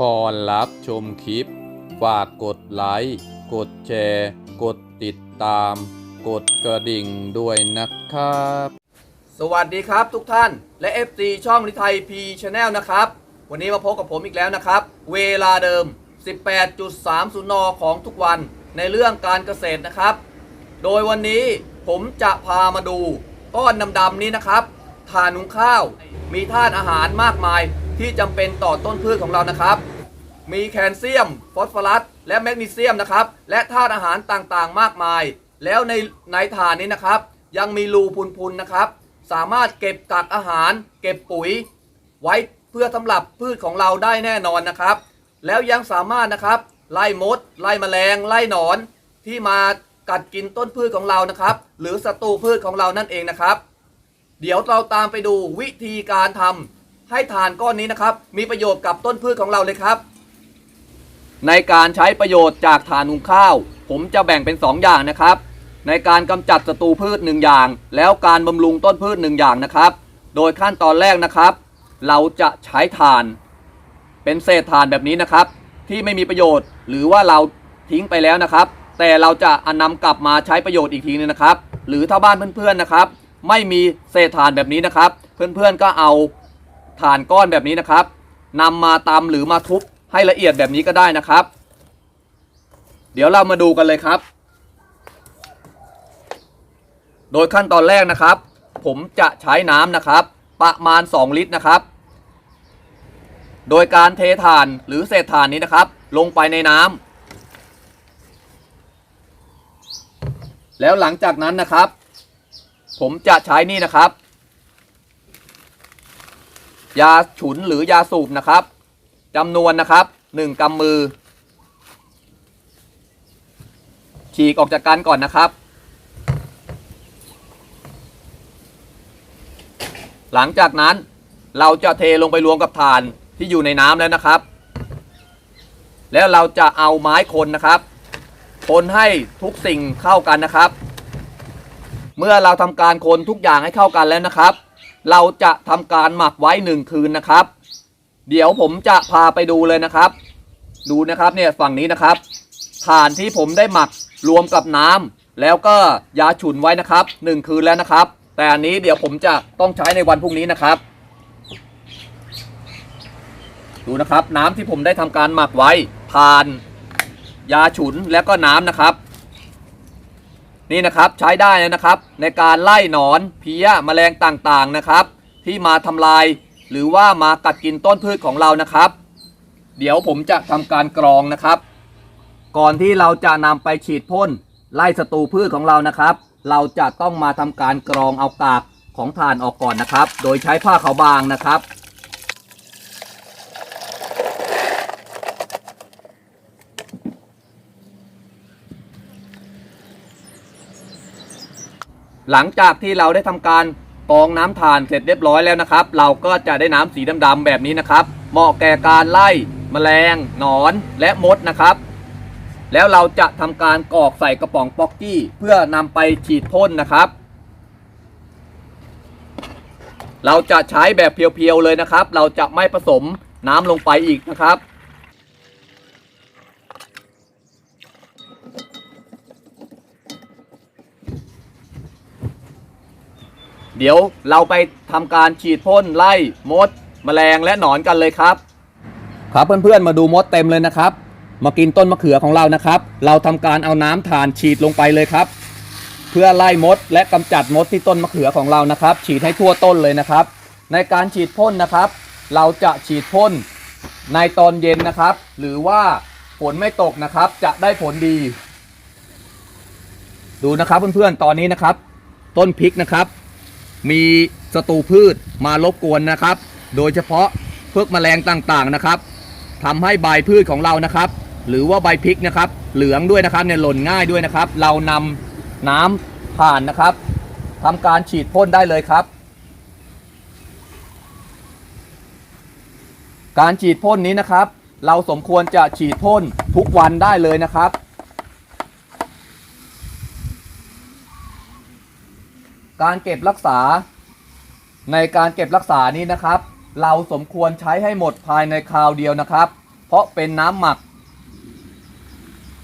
ก่อนรับชมคลิป ฝากกดไลค์ กดแชร์ กดติดตาม กดกระดิ่งด้วยนะครับ สวัสดีครับทุกท่านและ FC ช่องลิไทยพีชแนลนะครับ วันนี้มาพบกับผมอีกแล้วนะครับ เวลาเดิม 18.30 น ของทุกวันในเรื่องการเกษตรนะครับ โดยวันนี้ผมจะพามาดูก้อนดำๆนี้นะครับทานหุงข้าว มีธาตุอาหารมากมาย ที่จำเป็นต่อต้นพืชของเรานะครับ มีแคลเซียม ฟอสฟอรัส และแมกนีเซียมนะครับ และธาตุอาหารต่างๆ มากมาย แล้วในในฐานนี้นะครับ ยังมีรูพุนๆนะครับ สามารถเก็บกักอาหาร เก็บปุ๋ย ไว้เพื่อสำหรับพืชของเราได้แน่นอนนะครับ แล้วยังสามารถนะครับไล่มด ไล่แมลง ไล่หนอนที่มากัดกินต้นพืชของเรานะครับ หรือศัตรูพืชของเรานั่นเองนะครับ เดี๋ยวเราตามไปดูวิธีการทำ ให้ฐานก้อนนี้นะครับ มีประโยชน์กับต้นพืชของเราเลยครับ ในการใช้ประโยชน์จากฐานหุงข้าว ผมจะแบ่งเป็น 2 อย่างนะครับ ในการกำจัดศัตรูพืชหนึ่งอย่าง แล้วการบำรุงต้นพืชหนึ่งอย่างนะครับ โดยขั้นตอนแรกนะครับ เราจะใช้ถ่าน เป็นเศษถ่านแบบนี้นะครับ ที่ไม่มีประโยชน์ หรือว่าเราทิ้งไปแล้วนะครับ แต่เราจะอนนำกลับมาใช้ประโยชน์อีกทีนึงนะครับ หรือถ้าบ้านเพื่อนๆนะครับ ไม่มีเศษถ่านแบบนี้นะครับ เพื่อนๆก็เอา ถ่านก้อนแบบนี้นะครับนำมาตำหรือมาทุบให้ละเอียดแบบนี้ก็ได้นะครับ เดี๋ยวเรามาดูกันเลยครับ โดยขั้นตอนแรกนะครับ ผมจะใช้น้ำนะครับ ประมาณ 2 ลิตรนะครับ โดยการเทถ่านหรือเศษถ่านนี้นะครับ ลงไปในน้ำแล้วหลังจากนั้นนะครับ ผมจะใช้นี่นะครับ ยาฉุนหรือยาสูบนะครับจำนวนนะครับ1กำมือ ฉีกออกจากกันก่อนนะครับ หลังจากนั้นเราจะเทลงไปรวมกับถ่านที่อยู่ในน้ำแล้วนะครับ แล้วเราจะเอาไม้คนนะครับ คนให้ทุกสิ่งเข้ากันนะครับ เมื่อเราทำการคนทุกอย่างให้เข้ากันแล้วนะครับ เราจะทำการหมักไว้หนึ่งคืนนะครับ เดี๋ยวผมจะพาไปดูเลยนะครับ ดูนะครับเนี่ยฝั่งนี้นะครับถ่านที่ผมได้หมักรวมกับน้ำแล้วก็ยาฉุนไว้นะครับหนึ่งคืนแล้วนะครับ แต่อันนี้เดี๋ยวผมจะต้องใช้ในวันพรุ่งนี้นะครับ ดูนะครับน้ำที่ผมได้ทำการหมักไว้ถ่านยาฉุนแล้วก็น้ำนะครับ นี่นะครับใช้ได้เลยนะครับ ในการไล่หนอนเพี้ยแมลงต่างๆนะครับ ที่มาทำลาย หรือว่ามากัดกินต้นพืชของเรานะครับ เดี๋ยวผมจะทำการกรองนะครับ ก่อนที่เราจะนำไปฉีดพ่นไล่ศัตรูพืชของเรานะครับ เราจะต้องมาทำการกรองเอากากของถ่านออกก่อนนะครับ โดยใช้ผ้าขาวบางนะครับ หลังจากที่เราได้ทำการกองน้ำถ่านเสร็จเรียบร้อยแล้วนะครับ เราก็จะได้น้ำสีดำๆแบบนี้นะครับ เหมาะแก่การไล่แมลงหนอนและมดนะครับ แล้วเราจะทำการกรอกใส่กระป๋องป๊อกกี้ เพื่อนำไปฉีดพ่นนะครับ เราจะใช้แบบเพียวๆเลยนะครับ เราจะไม่ผสมน้ำลงไปอีกนะครับ เดี๋ยวเราไปทำการฉีดพ่นไล่มด แมลงและหนอนกันเลยครับ ครับเพื่อนๆมาดูมดเต็มเลยนะครับ มากินต้นมะเขือของเรานะครับ เราทำการเอาน้ำถ่านฉีดลงไปเลยครับ เพื่อไล่มดและกำจัดมดที่ต้นมะเขือของเรานะครับ ฉีดให้ทั่วต้นเลยนะครับ ในการฉีดพ่นนะครับ เราจะฉีดพ่นในตอนเย็นนะครับ หรือว่าฝนไม่ตกนะครับ จะได้ผลดี ดูนะครับเพื่อนๆตอนนี้นะครับ ต้นพริกนะครับ มีศัตรูพืชมารบกวนนะครับ โดยเฉพาะพวกแมลงต่างๆนะครับทำให้ใบพืชของเรานะครับ หรือว่าใบพริกนะครับ เหลืองด้วยนะครับเนี่ยหล่นง่ายด้วยนะครับ เรานำน้ำผ่านนะครับทำการฉีดพ่นได้เลยครับ การฉีดพ่นนี้นะครับ เราสมควรจะฉีดพ่นทุกวันได้เลยนะครับ การเก็บรักษา ในการเก็บรักษานี้นะครับ เราสมควรใช้ให้หมดภายในคราวเดียวนะครับ เพราะเป็นน้ำหมัก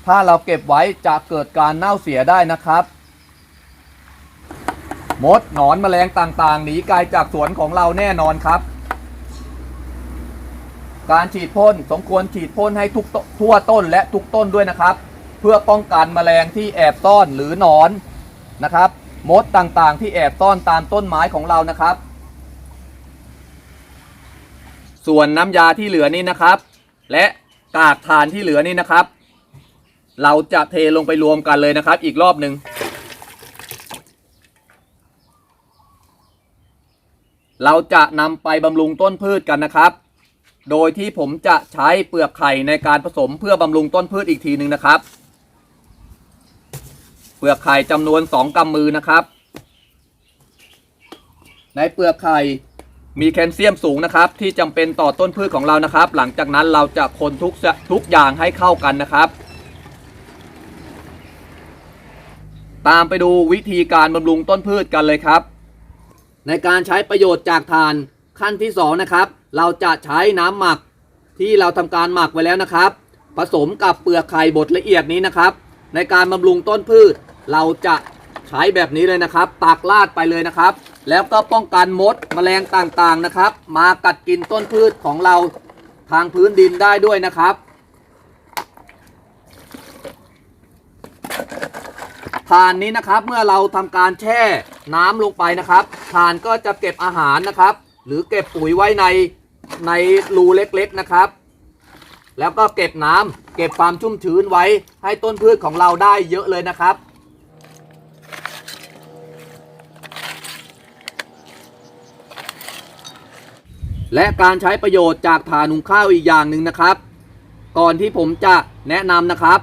ถ้าเราเก็บไว้จะเกิดการเน่าเสียได้นะครับมดหนอนแมลงต่างๆหนีไกลจากสวนของเราแน่นอนครับ การฉีดพ่นสมควรฉีดพ่นให้ทุกทั่วต้นและทุกต้นด้วยนะครับ เพื่อป้องกันแมลงที่แอบซ่อนหรือหนอนนะครับ มดต่างๆ ที่แอบซ่อนตามต้นไม้ของเรานะครับ ส่วนน้ำยาที่เหลือนี่นะครับ และกากถ่านที่เหลือนี่นะครับ เราจะเทลงไปรวมกันเลยนะครับ อีกรอบหนึ่งเราจะนำไปบำรุงต้นพืชกันนะครับ โดยที่ผมจะใช้เปลือกไข่ในการผสมเพื่อบำรุงต้นพืชอีกทีหนึ่งนะครับ ลือกไข่จำนวน2กำมือนะครับ ในเปลือกไข่มีแคลเซียมสูงนะครับ ที่จำเป็นต่อต้นพืชของเรานะครับ หลังจากนั้นเราจะคนทุกทุกอย่างให้เข้ากันนะครับ ตามไปดูวิธีการบำรุงต้นพืชกันเลยครับ ในการใช้ประโยชน์จากถ่านขั้นที่สองนะครับเราจะใช้น้ำหมักที่เราทำการหมักไว้แล้วนะครับ ผสมกับเปลือกไข่บดละเอียดนี้นะครับ ในการบำรุงต้นพืช เราจะใช้แบบนี้เลยนะครับตักลาดไปเลยนะครับ แล้วก็ป้องกันมดแมลงต่างๆนะครับ มากัดกินต้นพืชของเราทางพื้นดินได้ด้วยนะครับ ถ่านนี้นะครับเมื่อเราทำการแช่น้ำลงไปนะครับ ถ่านก็จะเก็บอาหารนะครับ หรือเก็บปุ๋ยไว้ในในรูเล็กๆนะครับ แล้วก็เก็บน้ำเก็บความชุ่มชื้นไว้ให้ต้นพืชของเราได้เยอะเลยนะครับ และการใช้ประโยชน์จากถ่านหุงข้าวอีกอย่างหนึ่งนะครับ ก่อนที่ผมจะแนะนำนะครับ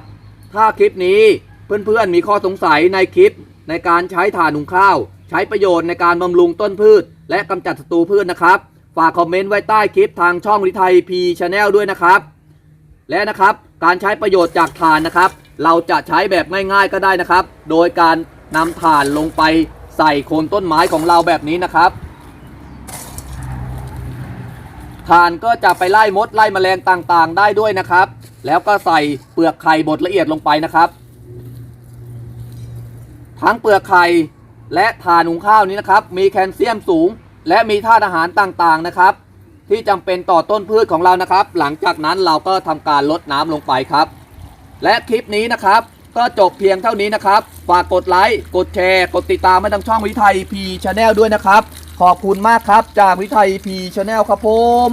ถ้าคลิปนี้เพื่อนๆมีข้อสงสัยในคลิปในการใช้ถ่านหุงข้าว ใช้ประโยชน์ในการบำรุงต้นพืช และกำจัดศัตรูพืชนะครับ ฝากคอมเมนต์ไว้ใต้คลิปทางช่องลิไทยพีชาแนลด้วยนะครับ และนะครับการใช้ประโยชน์จากถ่านนะครับ เราจะใช้แบบง่ายๆก็ได้นะครับ โดยการนำถ่านลงไปใส่โคนต้นไม้ของเราแบบนี้นะครับ ถ่านก็จะไปไล่มดไล่แมลงต่างๆ ได้ด้วยนะครับ แล้วก็ใส่เปลือกไข่บดละเอียดลงไปนะครับ ทั้งเปลือกไข่และถ่านหุงข้าวนี้นะครับ มีแคลเซียมสูง และมีธาตุอาหารต่างๆนะครับ ที่จำเป็นต่อต้นพืชของเรานะครับ หลังจากนั้นเราก็ทำการลดน้ำลงไปครับ และคลิปนี้นะครับ ก็จบเพียงเท่านี้นะครับ ฝากกดไลค์กดแชร์ กดติดตามให้ทางช่องวิไทยพีชาแนลด้วยนะครับ ขอบคุณมากครับจากวิไทยพีชาแนลครับผม